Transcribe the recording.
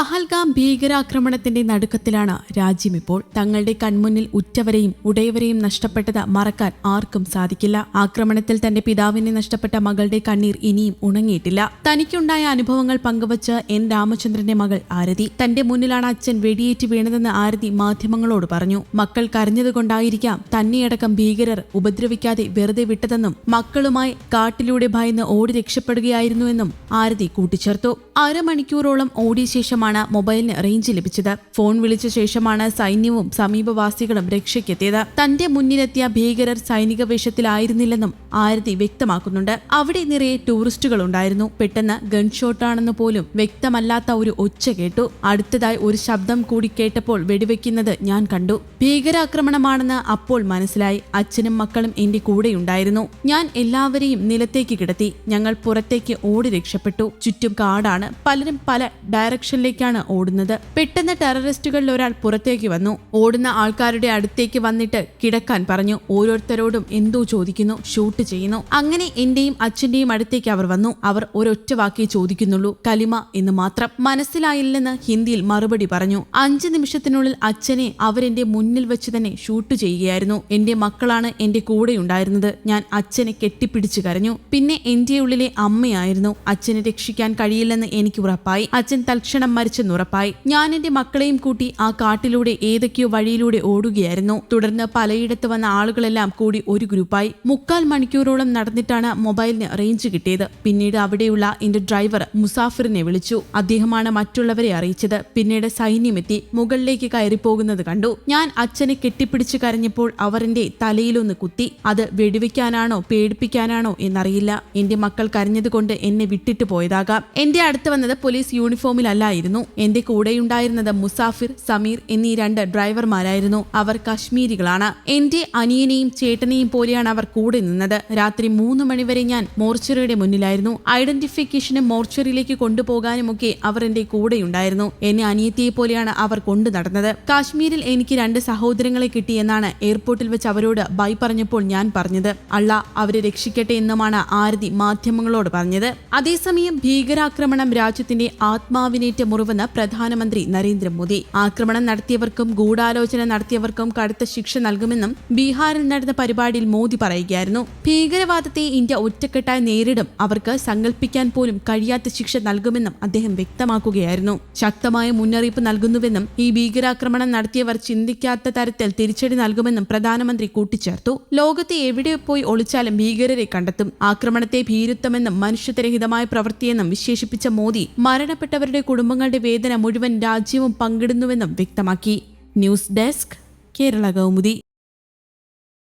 പഹൽഗാം ഭീകരാക്രമണത്തിന്റെ നടുക്കത്തിലാണ് രാജ്യം ഇപ്പോൾ. തങ്ങളുടെ കൺമുന്നിൽ ഉറ്റവരെയും ഉടയവരെയും നഷ്ടപ്പെട്ടത് മറക്കാൻ ആർക്കും സാധിക്കില്ല. ആക്രമണത്തിൽ തന്റെ പിതാവിനെ നഷ്ടപ്പെട്ട മകളുടെ കണ്ണീർ ഇനിയും ഉണങ്ങിയിട്ടില്ല. തനിക്കുണ്ടായ അനുഭവങ്ങൾ പങ്കുവച്ച് എൻ. രാമചന്ദ്രന്റെ മകൾ ആരതി. തന്റെ മുന്നിലാണ് അച്ഛൻ വെടിയേറ്റ് വീണതെന്ന് ആരതി മാധ്യമങ്ങളോട് പറഞ്ഞു. മക്കൾ കരഞ്ഞതുകൊണ്ടായിരിക്കാം തന്നെയടക്കം ഭീകരർ ഉപദ്രവിക്കാതെ വെറുതെ വിട്ടതെന്നും മക്കളുമായി കാട്ടിലൂടെ ഭയന്ന് ഓടി രക്ഷപ്പെടുകയായിരുന്നുവെന്നും ആരതി കൂട്ടിച്ചേർത്തു. അരമണിക്കൂറോളം ഓടിയ ശേഷമാണ് മൊബൈലിന് റേഞ്ച് ലഭിച്ചത്. ഫോൺ വിളിച്ച ശേഷമാണ് സൈന്യവും സമീപവാസികളും രക്ഷയ്ക്കെത്തിയത്. തന്റെ മുന്നിലെത്തിയ ഭീകരർ സൈനിക വേഷത്തിലായിരുന്നില്ലെന്നും ആരതി വ്യക്തമാക്കുന്നുണ്ട്. അവിടെ നിറയെ ടൂറിസ്റ്റുകൾ ഉണ്ടായിരുന്നു പെട്ടെന്ന് ഗൺഷോട്ടാണെന്ന് പോലും വ്യക്തമല്ലാത്ത ഒരു ഒച്ച കേട്ടു. അടുത്തതായി ഒരു ശബ്ദം കൂടി കേട്ടപ്പോൾ വെടിവെക്കുന്നത് ഞാൻ കണ്ടു. ഭീകരാക്രമണമാണെന്ന് അപ്പോൾ മനസ്സിലായി. അച്ഛനും മക്കളും എന്റെ കൂടെയുണ്ടായിരുന്നു. ഞാൻ എല്ലാവരെയും നിലത്തേക്ക് കിടത്തി. ഞങ്ങൾ പുറത്തേക്ക് ഓടി രക്ഷപ്പെട്ടു. ചുറ്റും കാടാണ്. പലരും പല ഡയറക്ഷനിലേക്കാണ് ഓടുന്നത്. പെട്ടെന്ന് ടെററിസ്റ്റുകളിൽ ഒരാൾ പുറത്തേക്ക് വന്നു. ഓടുന്ന ആൾക്കാരുടെ അടുത്തേക്ക് വന്നിട്ട് കിടക്കാൻ പറഞ്ഞു. ഓരോരുത്തരോടും എന്തോ ചോദിക്കുന്നു ഷൂട്ട് ചെയ്യുന്നു. അങ്ങനെ എന്റെയും അച്ഛന്റെയും അടുത്തേക്ക് അവർ വന്നു. അവർ ഒരൊറ്റ വാക്കി ചോദിക്കുന്നുള്ളൂ കലിമ എന്ന് മാത്രം. മനസ്സിലായില്ലെന്ന് ഹിന്ദിയിൽ മറുപടി പറഞ്ഞു. അഞ്ച് നിമിഷത്തിനുള്ളിൽ അച്ഛനെ അവരെന്റെ മുന്നിൽ വെച്ച് തന്നെ ഷൂട്ട് ചെയ്യുകയായിരുന്നു. എന്റെ മക്കളാണ് എന്റെ കൂടെ ഉണ്ടായിരുന്നത്. ഞാൻ അച്ഛനെ കെട്ടിപ്പിടിച്ചു കരഞ്ഞു. പിന്നെ എന്റെ ഉള്ളിലെ അമ്മയായിരുന്നു. അച്ഛനെ രക്ഷിക്കാൻ കഴിയില്ലെന്ന് എനിക്ക് ഉറപ്പായി. അച്ഛൻ തൽക്ഷണം മരിച്ചെന്നുറപ്പായി ഞാൻ എന്റെ മക്കളെയും കൂട്ടി ആ കാട്ടിലൂടെ ഏതൊക്കെയോ വഴിയിലൂടെ ഓടുകയായിരുന്നു. തുടർന്ന് പലയിടത്ത് വന്ന ആളുകളെല്ലാം കൂടി ഒരു ഗ്രൂപ്പായി. മുക്കാൽ മണിക്കൂറോളം നടന്നിട്ടാണ് മൊബൈലിന് റേഞ്ച് കിട്ടിയത്. പിന്നീട് അവിടെയുള്ള എന്റെ ഡ്രൈവർ മുസാഫിറിനെ വിളിച്ചു. അദ്ദേഹമാണ് മറ്റുള്ളവരെ അറിയിച്ചത്. പിന്നീട് സൈന്യമെത്തി മുകളിലേക്ക് കയറിപ്പോകുന്നത് കണ്ടു. ഞാൻ അച്ഛനെ കെട്ടിപ്പിടിച്ച് കരഞ്ഞപ്പോൾ അവർ എന്റെ തലയിലൊന്ന് കുത്തി. അത് വെടിവെക്കാനാണോ പേടിപ്പിക്കാനാണോ എന്നറിയില്ല. എന്റെ മക്കൾ കരഞ്ഞതുകൊണ്ട് എന്നെ വിട്ടിട്ട് പോയതാകാം. എന്റെ അടുത്ത് വന്നത് പോലീസ് യൂണിഫോമിലല്ലായിരുന്നു. എന്റെ കൂടെയുണ്ടായിരുന്നത് മുസാഫിർ സമീർ എന്നീ രണ്ട് ഡ്രൈവർമാരായിരുന്നു. അവർ കശ്മീരികളാണ്. എന്റെ അനിയനെയും ചേട്ടനെയും പോലെയാണ് അവർ കൂടെ നിന്നത്. രാത്രി മൂന്ന് മണിവരെ ഞാൻ മോർച്ചറിയുടെ മുന്നിലായിരുന്നു. ഐഡന്റിഫിക്കേഷനും മോർച്ചറിയിലേക്ക് കൊണ്ടുപോകാനുമൊക്കെ അവർ എന്റെ കൂടെയുണ്ടായിരുന്നു. എന്നെ അനിയത്തിയെ പോലെയാണ് അവർ കൊണ്ടു നടന്നത്. കാശ്മീരിൽ എനിക്ക് രണ്ട് സഹോദരങ്ങളെ കിട്ടിയെന്നാണ് എയർപോർട്ടിൽ വെച്ച് അവരോട് ബൈ പറഞ്ഞപ്പോൾ ഞാൻ പറഞ്ഞത്. അള്ള അവരെ രക്ഷിക്കട്ടെ എന്നുമാണ് ആരതി മാധ്യമങ്ങളോട് പറഞ്ഞത്. അതേസമയം ഭീകരാക്രമണം രാജ്യത്തിന്റെ ആത്മാവിനേറ്റ മുറിവെന്ന് പ്രധാനമന്ത്രി നരേന്ദ്രമോദി. ആക്രമണം നടത്തിയവർക്കും ഗൂഢാലോചന നടത്തിയവർക്കും കടുത്ത ശിക്ഷ നൽകുമെന്നും ബീഹാറിൽ നടന്ന പരിപാടിയിൽ മോദി പറയുകയായിരുന്നു. ഭീകരവാദത്തെ ഇന്ത്യ ഒറ്റക്കെട്ടായി നേരിടും. അവർക്ക് സങ്കല്പിക്കാൻ പോലും കഴിയാത്ത ശിക്ഷ നൽകുമെന്നും അദ്ദേഹം വ്യക്തമാക്കുകയായിരുന്നു. ശക്തമായ മുന്നറിയിപ്പ് നൽകുന്നുവെന്നും ഈ ഭീകരാക്രമണം നടത്തിയവർ ചിന്തിക്കാത്ത തരത്തിൽ തിരിച്ചടി നൽകുമെന്നും പ്രധാനമന്ത്രി കൂട്ടിച്ചേർത്തു. ലോകത്തെ എവിടെ പോയി ഒളിച്ചാലും ഭീകരരെ കണ്ടെത്തും. ആക്രമണത്തെ ഭീരുത്വമെന്നും മനുഷ്യത്വരഹിതമായ പ്രവൃത്തിയെന്നും വിശേഷിപ്പിച്ച മോദി മരണപ്പെട്ടവരുടെ കുടുംബങ്ങളുടെ വേദന മുഴുവൻ രാജ്യവും പങ്കിടുന്നുവെന്നും വ്യക്തമാക്കി. News desk Kerala Kaumudi.